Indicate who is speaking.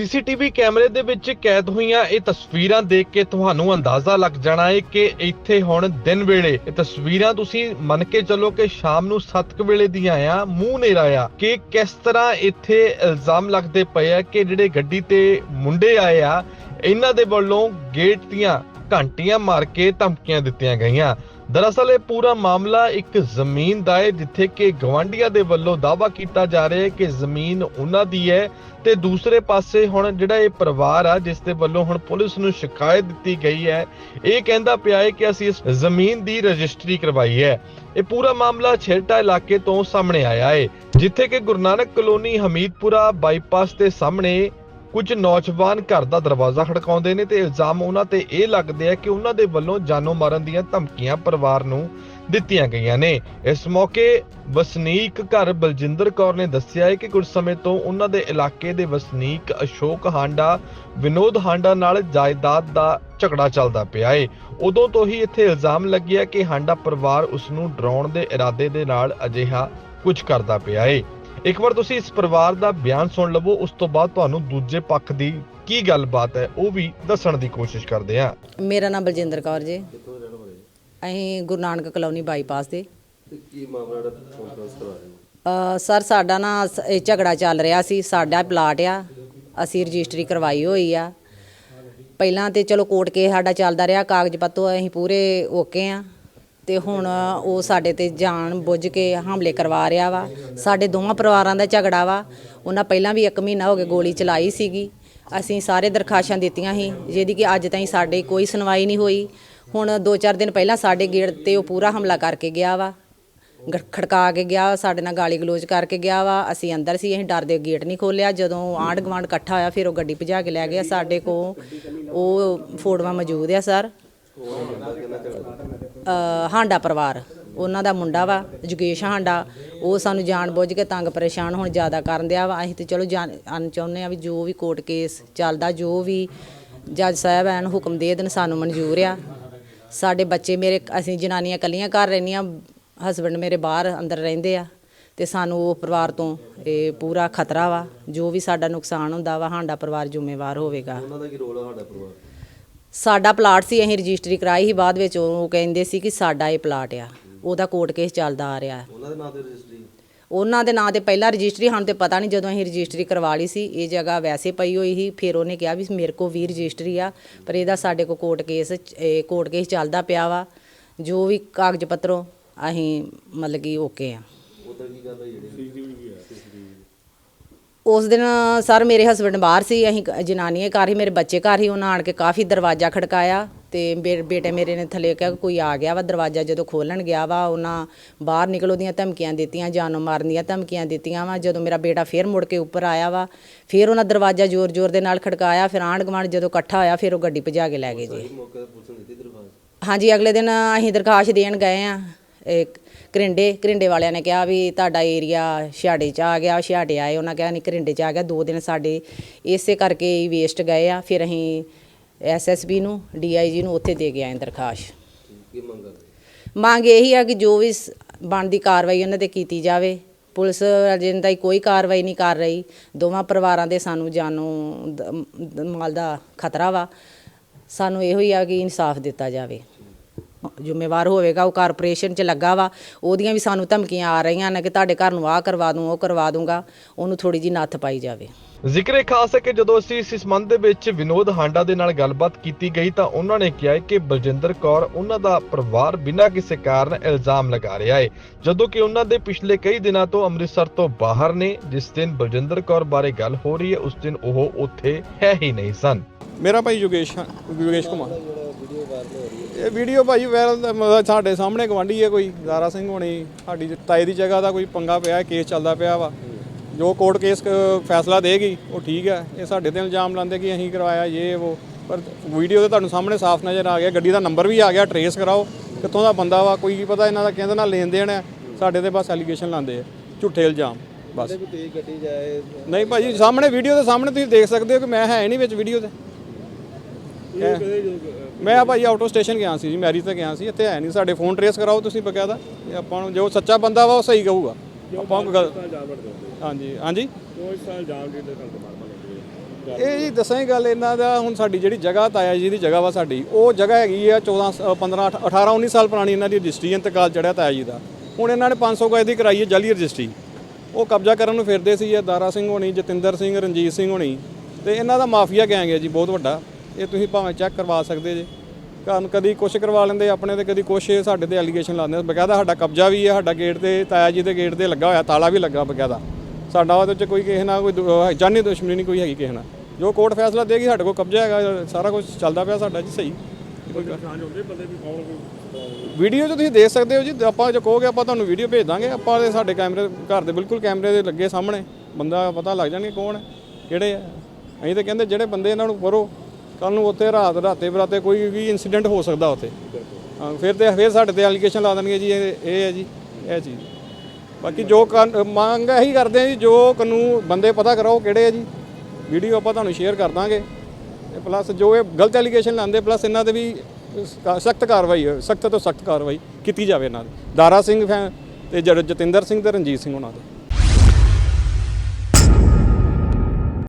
Speaker 1: CCTV ਕੈਮਰੇ ਦੇ ਵਿੱਚ ਕੈਦ ਹੋਈਆਂ ਇਹ ਤਸਵੀਰਾਂ ਦੇਖ ਕੇ ਤੁਹਾਨੂੰ ਅੰਦਾਜ਼ਾ ਲੱਗ ਜਾਣਾ ਹੈ ਕਿ ਇੱਥੇ ਹੁਣ ਦਿਨ ਵੇਲੇ ਇਹ ਤਸਵੀਰਾਂ ਤੁਸੀਂ ਮੰਨ ਕੇ ਚੱਲੋ ਕਿ ਸ਼ਾਮ ਨੂੰ 7 ਵੇਲੇ ਦੀਆਂ ਆ, ਮੂੰਹ ਨੇਰਾ ਆ, ਕਿ ਕਿਸ ਤਰ੍ਹਾਂ ਇੱਥੇ ਇਲਜ਼ਾਮ ਲੱਗਦੇ ਪਏ ਆ ਕਿ ਜਿਹੜੇ ਗੱਡੀ ਤੇ ਮੁੰਡੇ ਆਏ ਆ, ਇਹਨਾਂ ਦੇ ਵੱਲੋਂ ਗੇਟ ਦੀਆਂ ਘੰਟੀਆਂ ਮਾਰ ਕੇ ਧਮਕੀਆਂ ਦਿੱਤੀਆਂ ਗਈਆਂ। ਦਰਅਸਲ ਇਹ ਪੂਰਾ ਮਾਮਲਾ ਇੱਕ ਜ਼ਮੀਨ ਦਾ ਹੈ, ਜਿੱਥੇ ਕਿ ਗਵਾਂਡੀਆਂ ਦੇ ਵੱਲੋਂ ਦਾਅਵਾ ਕੀਤਾ ਜਾ ਰਿਹਾ ਹੈ ਕਿ ਜ਼ਮੀਨ ਉਹਨਾਂ ਦੀ ਹੈ ਤੇ ਦੂਸਰੇ ਪਾਸੇ ਹੁਣ ਜਿਹੜਾ ਇਹ ਪਰਿਵਾਰ ਆ, ਜਿਸ ਦੇ ਵੱਲੋਂ ਹੁਣ ਪੁਲਿਸ ਨੂੰ ਸ਼ਿਕਾਇਤ ਦਿੱਤੀ ਗਈ ਹੈ, ਇਹ ਕਹਿੰਦਾ ਪਿਆ ਹੈ ਕਿ ਅਸੀਂ ਇਸ ਜ਼ਮੀਨ ਦੀ ਰਜਿਸਟਰੀ ਕਰਵਾਈ ਹੈ। ਇਹ ਪੂਰਾ ਮਾਮਲਾ ਛੇਟਾ ਇਲਾਕੇ ਤੋਂ ਸਾਹਮਣੇ ਆਇਆ ਹੈ, ਜਿੱਥੇ ਕਿ ਗੁਰੂ ਨਾਨਕ ਕਲੋਨੀ ਹਮੀਦਪੁਰਾ ਬਾਈਪਾਸ ਦੇ ਸਾਹਮਣੇ ਕੁਝ ਨੌਜਵਾਨ ਘਰ ਦਾ ਦਰਵਾਜ਼ਾ ਖੜਕਾਉਂਦੇ ਨੇ ਤੇ ਇਲਜ਼ਾਮ ਉਹਨਾਂ ਤੇ ਇਹ ਲੱਗਦੇ ਆ ਕਿ ਉਹਨਾਂ ਦੇ ਵੱਲੋਂ ਜਾਨੋਂ ਮਾਰਨ ਦੀਆਂ ਧਮਕੀਆਂ ਪਰਿਵਾਰ ਨੂੰ ਦਿੱਤੀਆਂ ਗਈਆਂ ਨੇ। ਇਸ ਮੌਕੇ ਵਸਨੀਕ ਘਰ ਬਲਜਿੰਦਰ ਕੌਰ ਨੇ ਦੱਸਿਆ ਹੈ ਕਿ ਕੁਝ ਸਮੇਂ ਤੋਂ ਉਹਨਾਂ ਦੇ ਇਲਾਕੇ ਦੇ ਵਸਨੀਕ ਅਸ਼ੋਕ ਹਾਂਡਾ, ਵਿਨੋਦ ਹਾਂਡਾ ਨਾਲ ਜਾਇਦਾਦ ਦਾ ਝਗੜਾ ਚੱਲਦਾ ਪਿਆ ਏ। ਉਦੋਂ ਤੋਂ ਹੀ ਇੱਥੇ ਇਲਜ਼ਾਮ ਲੱਗਿਆ ਕਿ ਹਾਂਡਾ ਪਰਿਵਾਰ ਉਸ ਨੂੰ ਡਰਾਉਣ ਦੇ ਇਰਾਦੇ ਦੇ ਨਾਲ ਅਜਿਹਾ ਕੁਝ ਕਰਦਾ ਪਿਆ ਏ। ਇੱਕ ਵਾਰ ਤੁਸੀਂ ਇਸ ਪਰਿਵਾਰ ਦਾ ਬਿਆਨ ਸੁਣ ਲਵੋ ਉਸ ਤੋਂ ਬਾਅਦ ਤੁਹਾਨੂੰ ਦੂਜੇ ਪੱਖ ਦੀ ਕੀ ਗੱਲਬਾਤ ਹੈ ਉਹ ਵੀ ਦੱਸਣ ਦੀ ਕੋਸ਼ਿਸ਼ ਕਰਦੇ ਹਾਂ।
Speaker 2: ਮੇਰਾ ਨਾਮ ਬਲਜਿੰਦਰ ਕੌਰ ਜੀ। ਅਸੀਂ ਗੁਰੂ ਨਾਨਕ ਕਲੋਨੀ ਬਾਈਪਾਸ ਦੇ।
Speaker 3: ਤੇ ਕੀ ਮਾਮਲਾ ਜਿਹੜਾ ਕਾਨਫਰੰਸ ਕਰਾ ਰਹੇ ਹੋ?
Speaker 2: ਅ, ਸਰ ਸਾਡਾ ਨਾ ਇਹ ਝਗੜਾ ਚੱਲ ਰਿਹਾ ਸੀ। ਸਾਡਾ ਪਲਾਟ ਆ। ਅਸੀਂ ਰਜਿਸਟਰੀ ਕਰਵਾਈ ਹੋਈ ਆ। ਪਹਿਲਾਂ ਤੇ ਚਲੋ ਕੋਰਟ ਕੇ ਸਾਡਾ ਚੱਲਦਾ ਰਿਹਾ। ਕਾਗਜ਼ ਪੱਤਰ ਅਸੀਂ ਪੂਰੇ ਓਕੇ ਆ। ਤੇ ਹੁਣ ਉਹ ਸਾਡੇ ਤੇ ਜਾਣ ਬੁੱਝ ਕੇ ਹਮਲੇ ਕਰਵਾ ਰਿਹਾ ਵਾ। ਸਾਡੇ ਦੋਵਾਂ ਪਰਿਵਾਰਾਂ ਦਾ ਝਗੜਾ ਵਾ। ਉਹਨਾਂ ਪਹਿਲਾਂ ਵੀ 1 ਮਹੀਨਾ ਹੋ ਗਿਆ ਗੋਲੀ ਚਲਾਈ ਸੀਗੀ। ਅਸੀਂ ਸਾਰੇ ਦਰਖਾਸ਼ਾਂ ਦਿੱਤੀਆਂ ਸੀ, ਜਿਹਦੀ ਕਿ ਅੱਜ ਤਾਈਂ ਸਾਡੇ ਕੋਈ ਸੁਣਵਾਈ ਨਹੀਂ ਹੋਈ। ਹੁਣ 2-4 ਦਿਨ ਪਹਿਲਾਂ ਸਾਡੇ ਗੇਟ ਤੇ ਉਹ ਪੂਰਾ ਹਮਲਾ ਕਰਕੇ ਗਿਆ ਵਾ। ਗ- ਖੜਕਾ ਕੇ ਗਿਆ, ਸਾਡੇ ਨਾਲ ਗਾਲੀ ਗਲੋਚ ਕਰਕੇ ਗਿਆ ਵਾ। ਅਸੀਂ ਅੰਦਰ ਸੀ, ਅਸੀਂ ਡਰਦੇ ਗੇਟ ਨਹੀਂ ਖੋਲਿਆ ਜਦੋਂ ਆਂਢ ਗੁਆਂਢ ਇਕੱਠਾ ਹੋਇਆ, ਫਿਰ ਉਹ ਗੱਡੀ ਭਜਾ ਕੇ ਲੈ ਗਿਆ ਸਾਡੇ ਕੋ ਉਹ ਫੋਟੋਆਂ ਮੌਜੂਦ ਆ, ਸਰ। ਹਾਂਡਾ ਪਰਿਵਾਰ। ਉਹਨਾਂ ਦਾ ਮੁੰਡਾ ਵਾ, ਜੁਗੇਸ਼ ਹਾਂਡਾ। ਉਹ ਸਾਨੂੰ ਜਾਣ ਬੁੱਝ ਕੇ ਤੰਗ ਪਰੇਸ਼ਾਨ ਹੁਣ ਜ਼ਿਆਦਾ ਕਰਨ ਦਿਆ ਵਾ। ਅਸੀਂ ਤੇ ਚਲੋ ਜਾਣ ਅਨ ਚਾਹੁੰਦੇ ਆ ਵੀ ਜੋ ਵੀ ਕੋਰਟ ਕੇਸ ਚੱਲਦਾ, ਜੋ ਵੀ ਜੱਜ ਸਾਹਿਬ ਐਨ ਹੁਕਮ ਦੇ ਦੇਣ, ਸਾਨੂੰ ਮਨਜ਼ੂਰ ਆ। ਸਾਡੇ ਬੱਚੇ ਮੇਰੇ, ਅਸੀਂ ਜਨਾਨੀਆਂ ਇਕੱਲੀਆਂ ਘਰ ਰਹਿੰਦੀਆਂ ਹਸਬੰਡ ਮੇਰੇ ਬਾਹਰ ਅੰਦਰ ਰਹਿੰਦੇ ਆ। ਤੇ ਸਾਨੂੰ ਉਹ ਪਰਿਵਾਰ ਤੋਂ ਇਹ ਪੂਰਾ ਖਤਰਾ ਵਾ। ਜੋ ਵੀ ਸਾਡਾ ਨੁਕਸਾਨ ਹੁੰਦਾ ਵਾ, ਹਾਂਡਾ ਪਰਿਵਾਰ ਜ਼ਿੰਮੇਵਾਰ ਹੋਵੇਗਾ।
Speaker 3: ਉਹਨਾਂ ਦਾ ਕੀ ਰੋਲ ਆ, ਸਾਡਾ ਪਰਿਵਾਰ?
Speaker 2: ਸਾਡਾ ਪਲਾਟ ਸੀ ਅਸੀਂ ਰਜਿਸਟਰੀ ਕਰਾਈ ਸੀ ਬਾਅਦ ਵਿੱਚ ਉਹ ਕਹਿੰਦੇ ਸੀ ਕਿ ਸਾਡਾ ਇਹ ਪਲਾਟ ਆ। ਉਹਦਾ ਕੋਰਟ ਕੇਸ ਚੱਲਦਾ ਆ ਰਿਹਾ।
Speaker 3: ਉਹਨਾਂ ਦੇ ਨਾਂ ਤੇ ਰਜਿਸਟਰੀ?
Speaker 2: ਉਹਨਾਂ ਦੇ ਨਾਂ ਤੇ ਪਹਿਲਾਂ ਰਜਿਸਟਰੀ ਸਾਨੂੰ ਤੇ ਪਤਾ ਨਹੀਂ ਜਦੋਂ ਅਸੀਂ ਰਜਿਸਟਰੀ ਕਰਵਾ ਲਈ ਸੀ ਇਹ ਜਗ੍ਹਾ ਵੈਸੇ ਪਈ ਹੋਈ ਸੀ ਫਿਰ ਉਹਨੇ ਕਿਹਾ ਵੀ ਮੇਰੇ ਕੋ ਵੀ ਰਜਿਸਟਰੀ ਆ ਪਰ ਇਹਦਾ ਸਾਡੇ ਕੋ ਕੋਰਟ ਕੇਸ ਇਹ ਕੋਰਟ ਕੇਸ ਚੱਲਦਾ ਪਿਆ ਵਾ। ਜੋ ਵੀ ਕਾਗਜ਼ ਪੱਤਰੋਂ ਅਸੀਂ ਮਤਲਬ ਕਿ ਓਕੇ ਆ।
Speaker 3: ਉਧਰ ਕੀ ਗੱਲ ਹੋਈ ਜਿਹੜੀ?
Speaker 2: ਉਸ ਦਿਨ ਸਰ ਮੇਰੇ ਹਸਬੰਡ ਬਾਹਰ ਸੀ ਅਸੀਂ ਜਨਾਨੀਆਂ ਘਰ ਹੀ ਮੇਰੇ ਬੱਚੇ ਘਰ ਹੀ ਉਹਨਾਂ ਆਣ ਕੇ ਕਾਫੀ ਦਰਵਾਜ਼ਾ ਖੜਕਾਇਆ ਤੇ ਬੇ- ਬੇਟੇ ਮੇਰੇ ਨੇ ਥੱਲੇ ਕਿਹਾ ਕੋਈ ਆ ਗਿਆ ਵਾ ਦਰਵਾਜ਼ਾ ਜਦੋਂ ਖੋਲਣ ਗਿਆ ਵਾ ਉਹਨਾਂ ਬਾਹਰ ਨਿਕਲੋ ਦੀਆਂ ਧਮਕੀਆਂ ਦਿੱਤੀਆਂ ਜਾਨੋਂ ਮਾਰਨ ਦੀਆਂ ਧਮਕੀਆਂ ਦਿੱਤੀਆਂ ਵਾ ਜਦੋਂ ਮੇਰਾ ਬੇਟਾ ਫੇਰ ਮੁੜ ਕੇ ਉੱਪਰ ਆਇਆ ਵਾ ਫਿਰ ਉਹਨਾਂ ਦਰਵਾਜ਼ਾ ਜ਼ੋਰ-ਜ਼ੋਰ ਦੇ ਨਾਲ ਖੜਕਾਇਆ ਫਿਰ ਆਂਢ ਗੁਆਂਢ ਜਦੋਂ ਇਕੱਠਾ ਹੋਇਆ ਫਿਰ ਉਹ ਗੱਡੀ ਭਜਾ ਕੇ ਲੈ ਗਏ ਜੀ। ਹਾਂਜੀ ਅਗਲੇ ਦਿਨ ਅਸੀਂ ਦਰਖਾਸਤ ਦੇਣ ਗਏ ਆ। ਕਰਿੰਡੇ ਕਰਿੰਡੇ ਵਾਲਿਆਂ ਨੇ ਕਿਹਾ ਵੀ ਤੁਹਾਡਾ ਏਰੀਆ ਛਿਆੜੇ ਚ ਆ ਗਿਆ ਛਿਆੜੇ ਆਏ ਉਹਨਾਂ ਕਿਹਾ ਨਹੀਂ ਕਰਿੰਡੇ ਚ ਆ ਗਿਆ ਦੋ ਦਿਨ ਸਾਡੇ ਇਸੇ ਕਰਕੇ ਹੀ ਵੇਸਟ ਗਏ ਆ ਫਿਰ ਅਸੀਂ ਐਸਐਸਪੀ ਨੂੰ ਡੀਆਈਜੀ ਨੂੰ ਉੱਥੇ ਦੇ ਕੇ ਆਏ ਦਰਖਾਸਤ
Speaker 3: ਕੀ ਮੰਗ
Speaker 2: ਇਹੀ ਆ ਕਿ ਜੋ ਵੀ ਬਣਦੀ ਕਾਰਵਾਈ ਉਹਨਾਂ ਤੇ ਕੀਤੀ ਜਾਵੇ। ਪੁਲਿਸ ਅਜੇ ਤਾਈਂ ਕੋਈ ਕਾਰਵਾਈ ਨਹੀਂ ਕਰ ਰਹੀ। ਦੋਵਾਂ ਪਰਿਵਾਰਾਂ ਦੇ ਸਾਨੂੰ ਜਾਨੋਂ ਮਾਲ ਦਾ ਖਤਰਾ ਵਾ। ਸਾਨੂੰ ਇਹੋ ਹੀ ਆ ਕਿ ਇਨਸਾਫ ਦਿੱਤਾ ਜਾਵੇ। ਜ਼ਿੰਮੇਵਾਰ ਹੋਵੇਗਾ ਉਹ ਕਾਰਪੋਰੇਸ਼ਨ 'ਚ ਲੱਗਾ ਵਾ ਉਹਦੀਆਂ ਵੀ ਸਾਨੂੰ ਧਮਕੀਆਂ ਆ ਰਹੀਆਂ ਨੇ ਕਿ ਤੁਹਾਡੇ ਘਰ ਨੂੰ ਆਹ ਕਰਵਾ ਦੂੰ ਉਹ ਕਰਵਾ ਦੂੰਗਾ ਉਹਨੂੰ ਥੋੜੀ ਜੀ ਨੱਥ ਪਾਈ ਜਾਵੇ।
Speaker 1: ਜ਼ਿਕਰ ਖਾਸ ਹੈ ਕਿ ਜਦੋਂ ਅਸੀਂ ਇਸ ਸੰਬੰਧ ਦੇ ਵਿੱਚ ਵਿਨੋਦ ਹਾਂਡਾ ਦੇ ਨਾਲ ਗੱਲਬਾਤ ਕੀਤੀ ਗਈ ਤਾਂ ਉਹਨਾਂ ਨੇ ਕਿਹਾ ਕਿ ਬਲਜਿੰਦਰ ਕੌਰ ਉਹਨਾਂ ਦਾ ਪਰਿਵਾਰ ਬਿਨਾਂ ਕਿਸੇ ਕਾਰਨ ਇਲਜ਼ਾਮ ਲਗਾ ਰਿਹਾ ਹੈ। ਜਦੋਂ ਕਿ ਉਹਨਾਂ ਦੇ ਪਿਛਲੇ ਕਈ ਦਿਨਾਂ ਤੋਂ ਅੰਮ੍ਰਿਤਸਰ ਤੋਂ ਬਾਹਰ ਨੇ ਜਿਸ ਦਿਨ ਬਲਜਿੰਦਰ ਕੌਰ ਬਾਰੇ ਗੱਲ ਹੋ ਰਹੀ ਹੈ ਉਸ ਦਿਨ ਉਹ ਉੱਥੇ ਹੈ ਹੀ ਨਹੀਂ ਸਨ।
Speaker 4: ਮੇਰਾ ਭਾਈ ਯੋਗੇਸ਼ ਯੋਗੇਸ਼ ਕੁਮਾਰ। ਇਹ ਵੀਡੀਓ ਭਾਈ ਵਾਇਰਲ ਸਾਡੇ ਸਾਹਮਣੇ ਗਵਾਂਢੀ ਹੈ ਕੋਈ ਜ਼ਾਰਾ ਸਿੰਘ ਹੋਣੀ ਸਾਡੀ ਤਾਏ ਦੀ ਜਗ੍ਹਾ ਦਾ ਕੋਈ ਪੰਗਾ ਪਿਆ ਕੇਸ ਚੱਲਦਾ ਪਿਆ ਵਾ। ਜੋ ਕੋਰਟ ਕੇਸ ਫੈਸਲਾ ਦੇਗੀ ਉਹ ਠੀਕ ਹੈ। ਇਹ ਸਾਡੇ ਤੇ ਇਲਜ਼ਾਮ ਲਾਉਂਦੇ ਕਿ ਅਸੀਂ ਕਰਵਾਇਆ ਇਹ ਉਹ ਪਰ ਵੀਡੀਓ ਤੇ ਤੁਹਾਨੂੰ ਸਾਹਮਣੇ ਸਾਫ਼ ਨਜ਼ਰ ਆ ਗਿਆ ਗੱਡੀ ਦਾ ਨੰਬਰ ਵੀ ਆ ਗਿਆ ਟਰੇਸ ਕਰਾਓ। ਕਿੱਥੋਂ ਦਾ ਬੰਦਾ ਵਾ ਕੋਈ ਕੀ ਪਤਾ ਇਹਨਾਂ ਦਾ ਕਹਿੰਦੇ ਨਾਲ ਲੈਣ ਦੇਣ ਹੈ। ਸਾਡੇ ਤੇ ਬਸ ਐਲੀਗੇਸ਼ਨ ਲਾਉਂਦੇ ਆ ਝੂਠੇ ਇਲਜ਼ਾਮ ਬਸ। ਨਹੀਂ ਭਾਜੀ ਸਾਹਮਣੇ ਵੀਡੀਓ ਦੇ ਸਾਹਮਣੇ ਤੁਸੀਂ ਦੇਖ ਸਕਦੇ ਹੋ ਕਿ ਮੈਂ ਹੈ ਨਹੀਂ ਵਿੱਚ ਵੀਡੀਓ ਦੇ ਮੈਂ ਆ ਭਾਈ ਆਊਟੋ ਸਟੇਸ਼ਨ ਗਿਆ ਸੀ ਜੀ ਮੈਰਿਜ ਤੇ ਗਿਆ ਸੀ ਇੱਥੇ ਹੈ ਨਹੀਂ ਸਾਡੇ ਫੋਨ ਟਰੇਸ ਕਰਾਓ ਤੁਸੀਂ ਬਕਾਇਦਾ ਇਹ ਆਪਾਂ ਨੂੰ ਜੋ ਸੱਚਾ ਬੰਦਾ ਵਾ ਉਹ ਸਹੀ ਕਹੂਗਾ। ਆਪਾਂ ਨੂੰ ਗੱਲ ਹਾਂਜੀ ਹਾਂਜੀ। ਇਹ ਜੀ ਦੱਸਾਂ ਗੱਲ ਇਹਨਾਂ ਦਾ ਹੁਣ ਸਾਡੀ ਜਿਹੜੀ ਜਗ੍ਹਾ ਤਾਇਆ ਜੀ ਦੀ ਜਗ੍ਹਾ ਵਾ ਸਾਡੀ ਉਹ ਜਗ੍ਹਾ ਹੈਗੀ ਆ 14 ਸ- 15 18 19 ਸਾਲ ਪੁਰਾਣੀ ਇਹਨਾਂ ਦੀ ਰਜਿਸਟਰੀ ਇੰਤਕਾਲ ਚੜਿਆ ਤਾਇਆ ਜੀ ਦਾ। ਹੁਣ ਇਹਨਾਂ ਨੇ 500 ਗਜ ਦੀ ਕਰਾਈ ਹੈ ਜਾਲੀ ਰਜਿਸਟਰੀ। ਉਹ ਕਬਜ਼ਾ ਕਰਨ ਨੂੰ ਫਿਰਦੇ ਸੀ ਇਹ ਦਾਰਾ ਸਿੰਘ ਹੋਣੀ ਜਤਿੰਦਰ ਸਿੰਘ ਰਣਜੀਤ ਸਿੰਘ ਹੋਣੀ ਤੇ ਇਹਨਾਂ ਦਾ ਮਾਫੀਆ ਗੈਂਗ ਹੈ ਜੀ ਬਹੁਤ ਵੱਡਾ। ਇਹ ਤੁਸੀਂ ਭਾਵੇਂ ਚੈੱਕ ਕਰਵਾ ਸਕਦੇ ਜੇ। ਕਾਰਨ ਕਦੀ ਕੁਛ ਕਰਵਾ ਲੈਂਦੇ, ਆਪਣੇ ਤੇ ਕਦੀ ਕੁਛ ਸਾਡੇ ਤੇ ਐਲੀਗੇਸ਼ਨ ਲਾਉਂਦੇ ਬਕਾਇਦਾ ਸਾਡਾ ਕਬਜ਼ਾ ਵੀ ਹੈ, ਸਾਡਾ ਗੇਟ ਤੇ, ਤਾਇਆ ਜੀ ਦੇ ਗੇਟ ਤੇ ਲੱਗਾ ਹੋਇਆ, ਤਾਲਾ ਵੀ ਲੱਗਾ ਬਕਾਇਦਾ। ਸਾਡਾ ਉਹਦੇ 'ਚ ਕੋਈ ਕਿਸੇ ਨਾਲ ਕੋਈ ਜਾਨੀ ਦੁਸ਼ਮਣੀ ਨਹੀਂ, ਕੋਈ ਹੈਗੀ ਕਿਸੇ ਨਾਲ। ਜੋ ਕੋਰਟ ਫੈਸਲਾ ਦੇਗੀ, ਸਾਡੇ ਕੋਲ ਕਬਜ਼ਾ ਹੈਗਾ, ਸਾਰਾ ਕੁਝ ਚੱਲਦਾ ਪਿਆ ਸਾਡਾ ਜੀ, ਸਹੀ। ਵੀਡੀਓ 'ਚ ਤੁਸੀਂ ਦੇਖ ਸਕਦੇ ਹੋ ਜੀ, ਆਪਾਂ ਜੋ ਕਹੋਗੇ ਆਪਾਂ ਤੁਹਾਨੂੰ ਵੀਡੀਓ ਭੇਜ ਦਾਂਗੇ। ਆਪਾਂ ਦੇ ਸਾਡੇ ਕੈਮਰੇ, ਘਰ ਦੇ ਬਿਲਕੁਲ ਕੈਮਰੇ ਦੇ ਲੱਗੇ ਸਾਹਮਣੇ। ਬੰਦਾ ਪਤਾ ਲੱਗ ਜਾਣਗੇ ਕੌਣ ਹੈ, ਕਿਹੜੇ ਆ ਅਸੀਂ ਤਾਂ ਕਹਿੰਦੇ ਜਿਹੜੇ ਬੰਦੇ ਇਹਨਾਂ ਨੂੰ ਕਰੋ ਸਾਨੂੰ ਉੱਥੇ ਰਾਤ ਰਾਤੇ ਬਰਾਤੇ ਕੋਈ ਵੀ ਇਨਸੀਡੈਂਟ ਹੋ ਸਕਦਾ ਉੱਥੇ। ਹਾਂ, ਫਿਰ ਤੇ ਫਿਰ ਸਾਡੇ ਤੇ ਐਲੀਗੇਸ਼ਨ ਲਾ ਦੇਣਗੇ ਜੀ, ਇਹ ਇਹ ਹੈ ਜੀ, ਇਹ ਚੀਜ਼। ਬਾਕੀ ਜੋ ਕਾਨ- ਮੰਗ ਇਹੀ ਕਰਦੇ ਆ ਜੀ, ਜੋ ਕਾਨੂੰਨ ਬੰਦੇ ਪਤਾ ਕਰੋ ਕਿਹੜੇ ਆ ਜੀ। ਵੀਡੀਓ ਆਪਾਂ ਤੁਹਾਨੂੰ ਸ਼ੇਅਰ ਕਰ ਦਾਂਗੇ। ਤੇ ਪਲੱਸ ਜੋ ਇਹ ਗਲਤ ਐਲੀਗੇਸ਼ਨ ਲਾਉਂਦੇ ਪਲੱਸ ਇਹਨਾਂ 'ਤੇ ਵੀ ਸਖਤ ਕਾਰਵਾਈ, ਸਖਤ ਤੋਂ ਸਖਤ ਕਾਰਵਾਈ ਕੀਤੀ ਜਾਵੇ ਇਹਨਾਂ ਦੀ। ਦਾਰਾ ਸਿੰਘ ਫੈ- ਤੇ ਜਰ- ਜਤਿੰਦਰ ਸਿੰਘ ਤੇ ਰਣਜੀਤ ਸਿੰਘ ਉਹਨਾਂ ਦੇ।